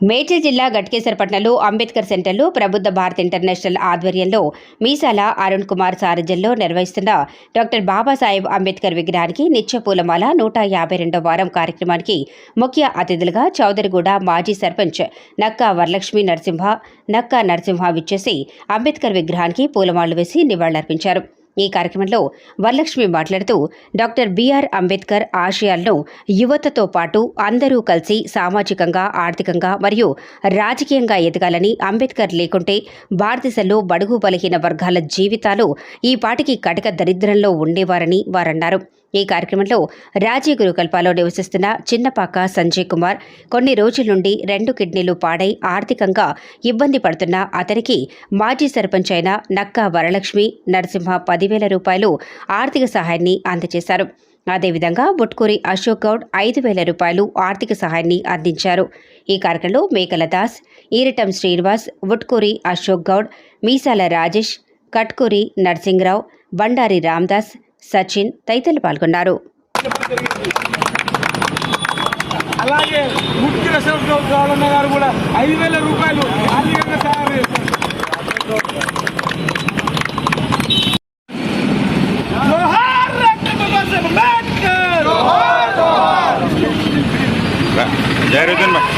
మేడ్చల్ జిల్లా గట్కేశ్వరపట్నంలో అంబేద్కర్ సెంటర్లో ప్రబుద్ధ భారత్ ఇంటర్నేషనల్ ఆధ్వర్యంలో మీసాల అరుణ్ కుమార్ సారథ్యంలో నిర్వహిస్తున్న డాక్టర్ బాబాసాహెబ్ అంబేద్కర్ విగ్రహానికి నిత్య పూలమాల నూట యాభై రెండవ వారం కార్యక్రమానికి ముఖ్య అతిథులుగా చౌదరిగూడ మాజీ సర్పంచ్ నక్కా వరలక్ష్మి నరసింహ నక్కా నరసింహ విచ్చేసి అంబేద్కర్ విగ్రహానికి పూలమాలలు వేసి నివాళులర్పించారు. ఈ కార్యక్రమంలో వరలక్ష్మి మాట్లాడుతూ డాక్టర్ బిఆర్ అంబేద్కర్ ఆశయాలను యువతతో పాటు అందరూ కలిసి సామాజికంగా ఆర్థికంగా మరియు రాజకీయంగా ఎదగాలని అంబేద్కర్ లేకుంటే భారతదేశంలో బడుగు బలహీన వర్గాల జీవితాలు ఈ పాటికి కటక దరిద్రంలో ఉండేవారని వారన్నారు. ఈ కార్యక్రమంలో రాజీ గురుకల్పాలో నివసిస్తున్న చిన్నపాక సంజయ్ కుమార్ కొన్ని రోజుల నుండి రెండు కిడ్నీలు పాడై ఆర్థికంగా ఇబ్బంది పడుతున్న అతనికి మాజీ సర్పంచ్ అయిన నక్కా వరలక్ష్మి నరసింహ పదివేల రూపాయలు ఆర్థిక సహాయాన్ని అందజేశారు. అదేవిధంగా బుట్కూరి అశోక్ గౌడ్ ఐదు వేల రూపాయలు ఆర్థిక సహాయాన్ని అందించారు. ఈ కార్యక్రమంలో మేకల దాస్ ఈరటం శ్రీనివాస్ బుట్కూరి అశోక్ గౌడ్ మీసాల రాజేష్ కట్కూరి నర్సింగ్రావు బండారి రామ్దాస్ సచిన్ తదితరులు పాల్గొన్నారు. అలాగే ముఖ్య అశోక్ గౌడన్న గారు కూడా ఐదు వేల రూపాయలు ఆర్థికంగా సహాయం చేశారు. జోహార్ డాక్టర్ బాబాసాహెబ్ అంబేద్కర్! జయరుద్దన్ భాయ్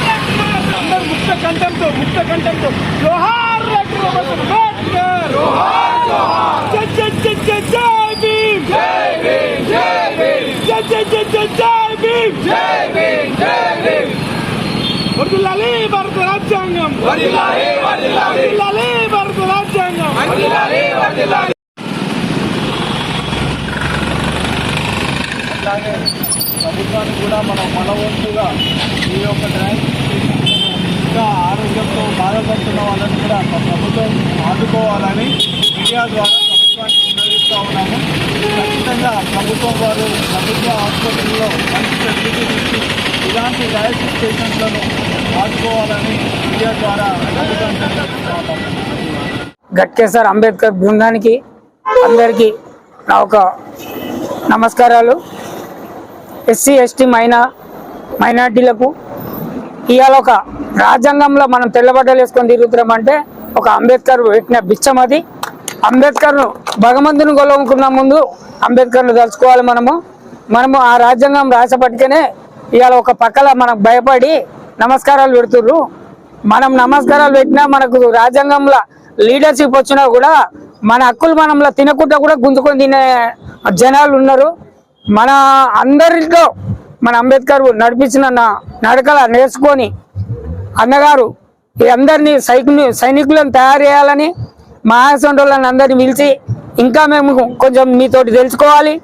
అందరూ ముక్త కంఠంతో ముక్త కంఠంతో జోహార్ డాక్టర్ బాబాసాహెబ్ అంబేద్కర్! జై జై జై జై జై భీమ్! జై జై జై జై జై భీమ్! వర్ధిల్లాలి భారత రాజ్యాంగం వర్ధిల్లాలి భారత రాజ్యాంగం అలాగే ప్రభుత్వానికి కూడా మనం మన వంతుగా ఈ యొక్క డ్రైవింగ్ ఇంకా ఆరోగ్యంతో బాధపడుతున్న వాళ్ళని కూడా మన ప్రభుత్వం ఆదుకోవాలని మీడియా ద్వారా ప్రభుత్వానికి విన్నవిస్తూ ఉన్నాము ఖచ్చితంగా ప్రభుత్వం వారు ప్రభుత్వ ఆసుపత్రుల్లో మంచి ఫెసిలిటీ ఇచ్చి ఇలాంటి డయాలసిస్ పేషెంట్లను ఆదుకోవాలని మీడియా ద్వారా ప్రభుత్వం అంబేద్కర్ బృందానికి అందరికీ నా ఒక నమస్కారాలు. ఎస్సీ ఎస్టీ మైనా మైనార్టీలకు ఇవాళ ఒక రాజ్యాంగంలో మనం తెల్లబడ్డలు వేసుకొని తిరుగుతున్నామంటే ఒక అంబేద్కర్ పెట్టిన బిచ్చం అది అంబేద్కర్ను భగవంతుని కొలవుకున్న ముందు అంబేద్కర్ను తలుచుకోవాలి మనము. మనము ఆ రాజ్యాంగం రాసపట్టుకనే ఇవాళ ఒక పక్కల మనకు భయపడి నమస్కారాలు పెడుతుర్రు. మనం నమస్కారాలు పెట్టినా మనకు రాజ్యాంగంలో లీడర్షిప్ వచ్చినా కూడా మన హక్కులు మనంలో తినకుండా కూడా గుంజుకొని తినే జనాలు ఉన్నారు. మన అందరిలో మన అంబేద్కర్ నడిపించిన నడకల నేర్చుకొని అన్నగారు ఈ అందరినీ సైకిల్ సైనికులను తయారు చేయాలని మహాసంటోళ్ళని అందరినీ పిలిచి ఇంకా మేము కొంచెం మీతోటి తెలుసుకోవాలి.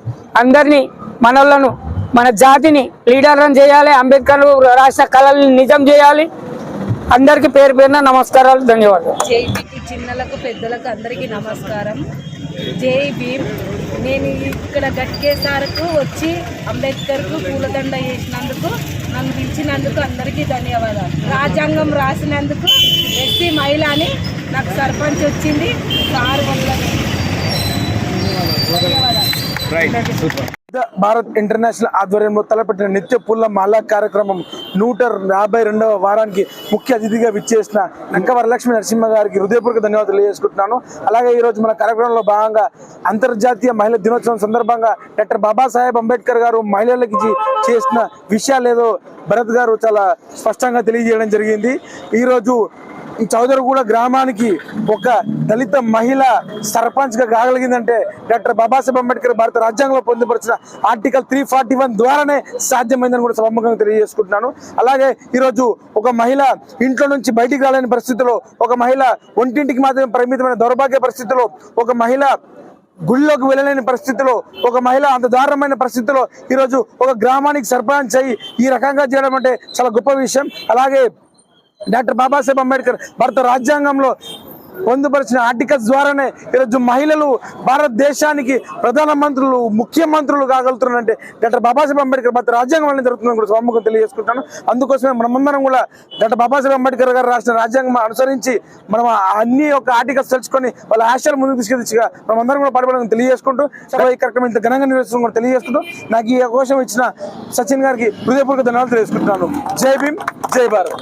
అందరినీ మనలను మన జాతిని లీడర్లను చేయాలి. అంబేద్కర్ రాసిన కళల్ని నిజం చేయాలి. అందరికీ పేరు పేరున నమస్కారాలు ధన్యవాదాలు. జై చిన్నలకు పెద్దలకు అందరికీ నమస్కారం. జై భీమ్. నేను ఇక్కడ గట్కేసార్కు వచ్చి అంబేద్కర్కు పూలదండ చేసినందుకు నన్ను పిలిచినందుకు అందరికీ ధన్యవాదాలు. రాజ్యాంగం రాసినందుకు ఎస్సీ మహిళ అని నాకు సర్పంచ్ వచ్చింది సార్ వల్ల భారత్ ఇంటర్నేషనల్ ఆధ్వర్యంలో తలపెట్టిన నిత్య పుల్ల మాలా కార్యక్రమం నూట యాభై రెండవ వారానికి ముఖ్య అతిథిగా విచ్చేసిన నక్క వరలక్ష్మి నరసింహ గారికి హృదయపూర్వక ధన్యవాదాలు తెలియజేసుకుంటున్నాను. అలాగే ఈ రోజు మన కార్యక్రమంలో భాగంగా అంతర్జాతీయ మహిళా దినోత్సవం సందర్భంగా డాక్టర్ బాబాసాహెబ్ అంబేద్కర్ గారు మహిళలకి చేసిన విషయాలు ఏదో భరత్ గారు చాలా స్పష్టంగా తెలియజేయడం జరిగింది. ఈ రోజు ఈ చౌదరిగూడ గ్రామానికి ఒక దళిత మహిళ సర్పంచ్గా కాగలిగిందంటే డాక్టర్ బాబాసాహెబ్ అంబేద్కర్ భారత రాజ్యాంగంలో పొందుపరిచిన ఆర్టికల్ త్రీ ఫార్టీ వన్ ద్వారానే సాధ్యమైందని కూడా సభముఖంగా తెలియజేసుకుంటున్నాను. అలాగే ఈరోజు ఒక మహిళ ఇంట్లో నుంచి బయటికి రాలేని పరిస్థితిలో ఒక మహిళ ఒంటింటికి మాత్రమే పరిమితమైన దౌర్భాగ్య పరిస్థితిలో ఒక మహిళ గుళ్ళోకి వెళ్ళలేని పరిస్థితిలో ఒక మహిళ అంత దారుణమైన పరిస్థితిలో ఈరోజు ఒక గ్రామానికి సర్పంచ్ అయ్యి ఈ రకంగా చేయడం అంటే చాలా గొప్ప విషయం. అలాగే డాక్టర్ బాబాసాహెబ్ అంబేద్కర్ భారత రాజ్యాంగంలో పొందుపరిచిన ఆర్టికల్స్ ద్వారానే ఈరోజు మహిళలు భారతదేశానికి ప్రధానమంత్రులు ముఖ్యమంత్రులు కాగలుగుతున్నారంటే డాక్టర్ బాబాసాహెబ్ అంబేద్కర్ భారత రాజ్యాంగం వల్ల జరుగుతుందని కూడా స్వామికి తెలియజేసుకుంటాను అందుకోసమే మనమందరం కూడా డాక్టర్ బాబాసాహెబ్ అంబేద్కర్ గారు రాసిన రాజ్యాంగం అనుసరించి మనం అన్ని ఒక ఆర్టికల్స్ తెలుసుకొని వాళ్ళ ఆశయాలు ముందుకు తీసుకెళ్ళిగా మనమందరం అందరం కూడా పాటుపడాలని తెలియజేసుకుంటూ సరే ఈ కార్యక్రమం ఇంత ఘనంగా నిర్వహించడం కూడా తెలియజేసుకుంటూ నాకు ఈ అవకాశం ఇచ్చిన సచిన్ గారికి హృదయపూర్వక ధన్యవాదాలు తెలియజేసుకుంటున్నాను. జై భీమ్ జై భారత్.